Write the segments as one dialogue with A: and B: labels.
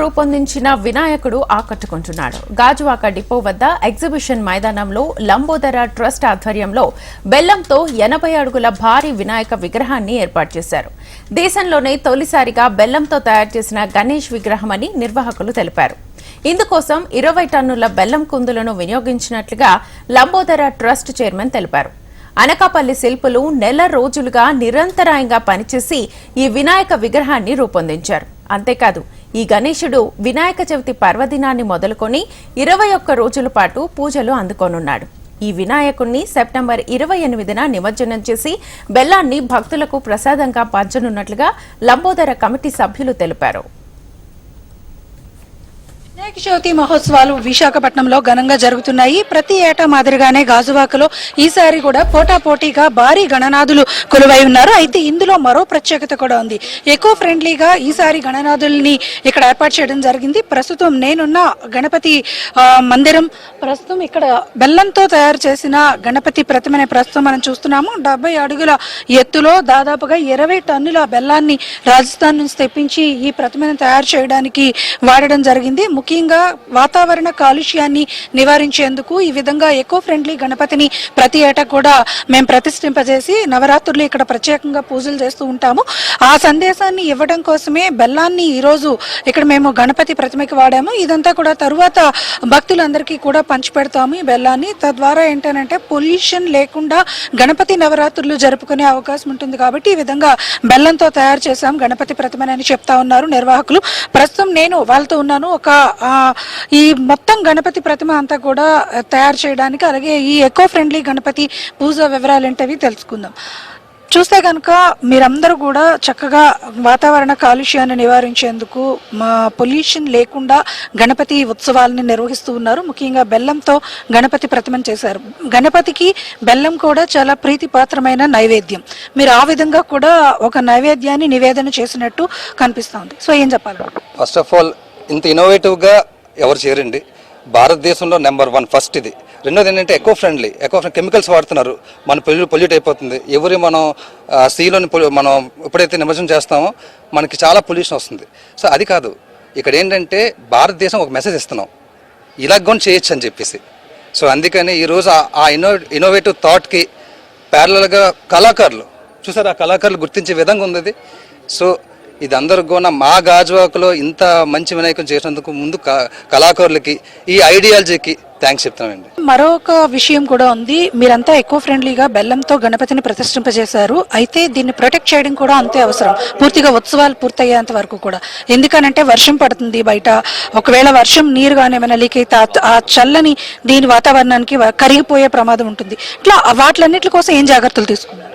A: రూపొందించిన వినాయకుడు ఆకట్టుకుంటున్నాడు. గాజువాక డిపో వద్ద ఎగ్జిబిషన్ మైదానంలో లంబోదర ట్రస్ట్ ఆధ్వర్యంలో బెల్లంతో ఎనభై అడుగుల భారీ వినాయక విగ్రహాన్ని ఏర్పాటు చేశారు. దేశంలోనే తొలిసారిగా బెల్లంతో తయారు చేసిన గణేష్ విగ్రహమని నిర్వాహకులు తెలిపారు. ఇందుకోసం ఇరవై టన్నుల బెల్లం కుందులను వినియోగించినట్లుగా లంబోదర ట్రస్ట్ చైర్మన్ తెలిపారు. అనకాపల్లి శిల్పులు నెల రోజులుగా నిరంతరాయంగా పనిచేసి ఈ వినాయక విగ్రహాన్ని రూపొందించారు. అంతేకాదు ఈ గణేశుడు వినాయక చవితి పర్వదినాన్ని మొదలుకొని ఇరవై ఒక్క రోజుల పాటు పూజలు అందుకోనున్నాడు. ఈ వినాయకుణ్ణి సెప్టెంబర్ ఇరవై ఎనిమిదిన నిమజ్జనం చేసి బెల్లాన్ని భక్తులకు ప్రసాదంగా పంచనున్నట్లుగా లంబోదర కమిటీ సభ్యులు తెలిపారు.
B: వినాయక చవితి మహోత్సవాలు విశాఖపట్నంలో ఘనంగా జరుగుతున్నాయి. ప్రతి ఏటా మాదిరిగానే గాజువాకలో ఈసారి కూడా పోటాపోటీగా భారీ గణనాథులు కొలువై ఉన్నారు. అయితే ఇందులో మరో ప్రత్యేకత కూడా ఉంది. ఎకో ఫ్రెండ్లీగా ఈసారి గణనాథుల్ని ఇక్కడ ఏర్పాటు చేయడం జరిగింది. ప్రస్తుతం నేనున్న గణపతి మందిరం ప్రస్తుతం ఇక్కడ బెల్లంతో తయారు చేసిన గణపతి ప్రతిమని ప్రస్తుతం మనం చూస్తున్నాము. డెబ్బై అడుగుల ఎత్తులో దాదాపుగా ఇరవై టన్నుల బెల్లాన్ని రాజస్థాన్ నుంచి తెప్పించి ఈ ప్రతిమను తయారు చేయడానికి వాడడం జరిగింది. ముఖ్యంగా వాతావరణ కాలుష్యాన్ని నివారించేందుకు ఈ విధంగా ఎకో ఫ్రెండ్లీ గణపతిని ప్రతి ఏటా కూడా మేము ప్రతిష్ఠింపజేసి నవరాత్రులు ఇక్కడ ప్రత్యేకంగా పూజలు చేస్తూ ఉంటాము. ఆ సందేశాన్ని ఇవ్వడం కోసమే బెల్లాన్ని ఈరోజు ఇక్కడ మేము గణపతి ప్రతిమకి వాడాము. ఇదంతా కూడా తరువాత భక్తులందరికీ కూడా పంచిపెడతాము ఈ బెల్లాన్ని. తద్వారా ఏంటంటే పొల్యూషన్ లేకుండా గణపతి నవరాత్రులు జరుపుకునే అవకాశం ఉంటుంది కాబట్టి ఈ విధంగా బెల్లంతో తయారు చేశాం గణపతి ప్రతిమని చెప్తా ఉన్నారు నిర్వాహకులు. ప్రస్తుతం నేను వాళ్ళతో ఉన్నాను. ఒక ఈ మొత్తం గణపతి ప్రతిమ అంతా కూడా తయారు చేయడానికి అలాగే ఈ ఎకో ఫ్రెండ్లీ గణపతి పూజ వివరాలు ఏంటవి తెలుసుకుందాం. చూస్తే కనుక మీరందరూ కూడా చక్కగా వాతావరణ కాలుష్యాన్ని నివారించేందుకు మా పొల్యూషన్ లేకుండా గణపతి ఉత్సవాలని నిర్వహిస్తూ ఉన్నారు. ముఖ్యంగా బెల్లంతో గణపతి ప్రతిమను చేశారు. గణపతికి బెల్లం కూడా చాలా ప్రీతిపాత్రమైన నైవేద్యం. మీరు ఆ విధంగా కూడా ఒక నైవేద్యాన్ని నివేదన చేసినట్టు కనిపిస్తోంది. సో ఏం చెప్పాలి?
C: ఫస్ట్ ఆఫ్ ఆల్ ఇంత ఇన్నోవేటివ్గా ఎవరు చేయరండి. భారతదేశంలో నెంబర్ వన్ ఫస్ట్ ఇది. రెండోది ఏంటంటే eco friendly eco friend chemicals వాడుతున్నారు. మన పొల్యూ పొల్యూట్ అయిపోతుంది. ఎవరి మనం సీలోని మనం ఎప్పుడైతే నిమజ్జనం చేస్తామో మనకి చాలా పొల్యూషన్ వస్తుంది. సో అది కాదు. ఇక్కడ ఏంటంటే భారతదేశం ఒక మెసేజ్ ఇస్తున్నాం. ఇలా కూడా చేయొచ్చు అని చెప్పేసి. సో అందుకని ఈరోజు ఆ- ఇన్నో ఇన్నోవేటివ్ థాట్కి ప్యారలల్గా కళాకారులు చూసారు? ఆ కళాకారులు గుర్తించే విధంగా ఉంది సో ఇది అందరికి కూడా మా గాజువాకలో ఇంత మంచి వినాయకం చేసినందుకు ముందు క- కళాకారులకి ఈ ఐడియాలజీకి థ్యాంక్స్ చెప్తామండి
B: మరొక విషయం కూడా ఉంది. మీరంతా ఎక్కువ ఫ్రెండ్లీగా బెల్లంతో గణపతిని ప్రతిష్ఠింపజేశారు. అయితే దీన్ని ప్రొటెక్ట్ చేయడం కూడా అంతే అవసరం. పూర్తిగా ఉత్సవాలు పూర్తయ్యేంత వరకు కూడా. ఎందుకనంటే వర్షం పడుతుంది బయట. ఒకవేళ వర్షం నీరు కానీ ఏమైనా లీక్ అయితే ఆ- చల్లని దీని వాతావరణానికి కరిగిపోయే ప్రమాదం ఉంటుంది. ఇట్లా వాటిలన్నిటి కోసం ఏం జాగ్రత్తలు తీసుకున్నారు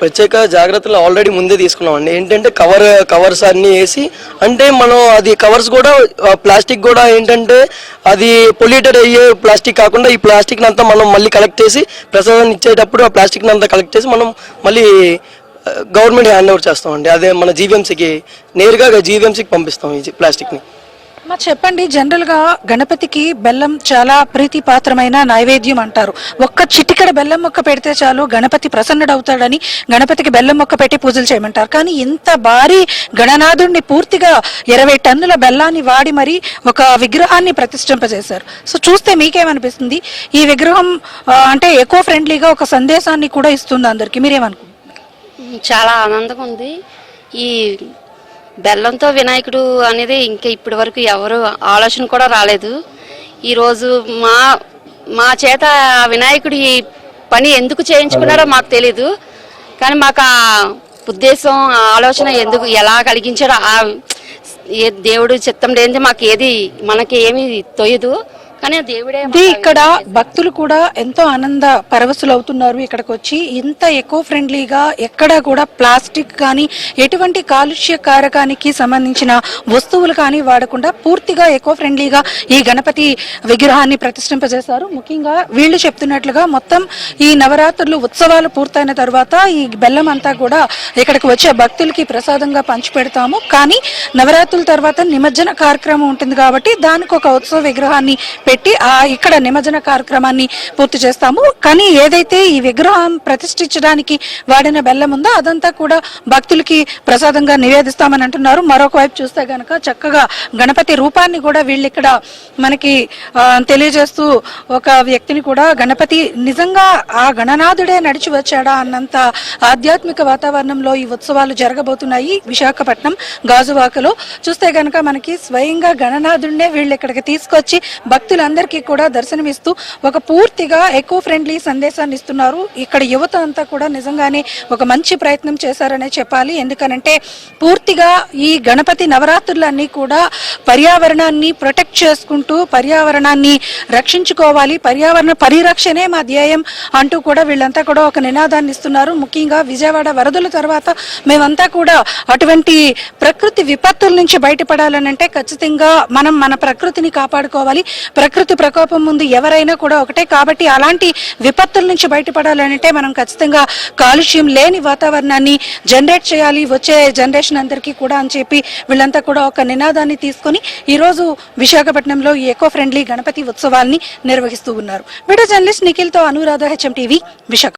D: ప్రత్యేక జాగ్రత్తలు ఆల్రెడీ ముందే తీసుకున్నాం అండి ఏంటంటే కవర్ కవర్స్ అన్ని వేసి అంటే మనం అది కవర్స్ కూడా ప్లాస్టిక్ కూడా ఏంటంటే అది పొల్యూటెడ్ అయ్యే ప్లాస్టిక్ కాకుండా ఈ ప్లాస్టిక్ అంతా మనం మళ్ళీ కలెక్ట్ చేసి ప్రసాదాన్ని ఇచ్చేటప్పుడు ఆ ప్లాస్టిక్ అంతా కలెక్ట్ చేసి మనం మళ్ళీ గవర్నమెంట్ హ్యాండ్ ఓవర్ చేస్తామండి. అదే మన జీవీఎంసీకి నేరుగా జీవీఎంసీకి పంపిస్తాం ఈ ప్లాస్టిక్ని.
B: మా చెప్పండి జనరల్గా గణపతికి బెల్లం చాలా ప్రీతిపాత్రమైన నైవేద్యం అంటారు. ఒక్క చిటికడ బెల్లం మొక్క పెడితే చాలు గణపతి ప్రసన్నుడవుతాడని గణపతికి బెల్లం మొక్క పెట్టి పూజలు చేయమంటారు. కానీ ఇంత భారీ గణనాథుడిని పూర్తిగా ఇరవై టన్నుల బెల్లాన్ని వాడి మరి ఒక విగ్రహాన్ని ప్రతిష్ఠింపజేశారు. సో చూస్తే మీకేమనిపిస్తుంది? ఈ విగ్రహం అంటే ఎకో ఫ్రెండ్లీగా ఒక సందేశాన్ని కూడా ఇస్తుంది అందరికి. మీరేమనుకుంటున్నారు?
E: చాలా ఆనందంగా ఉంది. ఈ బెల్లంతో వినాయకుడు అనేది ఇంకా ఇప్పటి వరకు ఎవరు ఆలోచన కూడా రాలేదు. ఈరోజు మా మా చేత వినాయకుడి ఈ పని ఎందుకు చేయించుకున్నారో మాకు తెలీదు. కానీ మాకు ఆ ఉద్దేశం ఆ ఆలోచన ఎందుకు ఎలా కలిగించాడో ఆ ఏ దేవుడు చిత్తం లేనిది మాకు ఏది మనకి ఏమీ తొయ్యదు. కానీ దేవుడే
B: ఇది ఇక్కడ భక్తులు కూడా ఎంతో ఆనంద పరవశులు అవుతున్నారు ఇక్కడికి వచ్చి ఇంత ఎకో ఫ్రెండ్లీగా ఎక్కడ కూడా ప్లాస్టిక్ కానీ ఎటువంటి కాలుష్య కారకానికి సంబంధించిన వస్తువులు కానీ వాడకుండా పూర్తిగా ఎకో ఫ్రెండ్లీగా ఈ గణపతి విగ్రహాన్ని ప్రతిష్ఠింపజేశారు. ముఖ్యంగా వీళ్ళు చెప్తున్నట్లుగా మొత్తం ఈ నవరాత్రులు ఉత్సవాలు పూర్తయిన తర్వాత ఈ బెల్లం అంతా కూడా ఇక్కడికి వచ్చే భక్తులకి ప్రసాదంగా పంచిపెడతాము కానీ నవరాత్రుల తర్వాత నిమజ్జన కార్యక్రమం ఉంటుంది కాబట్టి దానికి ఒక ఉత్సవ విగ్రహాన్ని పెట్టి పెట్టి ఆ ఇక్కడ నిమజ్జన కార్యక్రమాన్ని పూర్తి చేస్తాము. కానీ ఏదైతే ఈ విగ్రహం ప్రతిష్ఠించడానికి వాడిన బెల్లం ఉందో అదంతా కూడా భక్తులకి ప్రసాదంగా నివేదిస్తామని అంటున్నారు. మరొక వైపు చూస్తే గనక చక్కగా గణపతి రూపాన్ని కూడా వీళ్ళు ఇక్కడ మనకి తెలియజేస్తూ ఒక వ్యక్తిని కూడా గణపతి నిజంగా ఆ గణనాథుడే నడిచి వచ్చాడా అన్నంత ఆధ్యాత్మిక వాతావరణంలో ఈ ఉత్సవాలు జరగబోతున్నాయి విశాఖపట్నం గాజువాకలో. చూస్తే గనక మనకి స్వయంగా గణనాథుడినే వీళ్ళు ఇక్కడికి తీసుకొచ్చి భక్తులందరికీ కూడా దర్శనమిస్తూ ఒక పూర్తిగా ఎకో ఫ్రెండ్లీ సందేశాన్ని ఇస్తున్నారు. ఇక్కడ యువత అంతా కూడా నిజంగానే ఒక మంచి ప్రయత్నం చేశారనే చెప్పాలి. ఎందుకనంటే పూర్తిగా ఈ గణపతి నవరాత్రులన్నీ కూడా పర్యావరణాన్ని ప్రొటెక్ట్ చేసుకుంటూ పర్యావరణాన్ని రక్షించుకోవాలి. పర్యావరణ పరిరక్షణే మా ధ్యేయం అంటూ కూడా వీళ్ళంతా కూడా ఒక నినాదాన్ని ఇస్తున్నారు. ముఖ్యంగా విజయవాడ వరదల తర్వాత మేమంతా కూడా అటువంటి ప్రకృతి విపత్తుల నుంచి బయటపడాలనంటే ఖచ్చితంగా మనం మన ప్రకృతిని కాపాడుకోవాలి. ప్రకృతి ప్రకోపం ముందు ఎవరైనా కూడా ఒకటే కాబట్టి అలాంటి విపత్తుల నుంచి బయటపడాలంటే మనం ఖచ్చితంగా కాలుష్యం లేని వాతావరణాన్ని జనరేట్ చేయాలి. వచ్చే జనరేషన్ అందరికీ కూడా అని చెప్పి వీళ్ళంతా కూడా ఒక నినాదాన్ని తీసుకొని ఈ రోజు విశాఖపట్నంలో ఈ ఎకో ఫ్రెండ్లీ గణపతి ఉత్సవాన్ని నిర్వహిస్తూ ఉన్నారు. వీడియో జర్నలిస్ట్ నిఖిల్తో అనురాధ హెచ్ఎం టీవీ విశాఖ.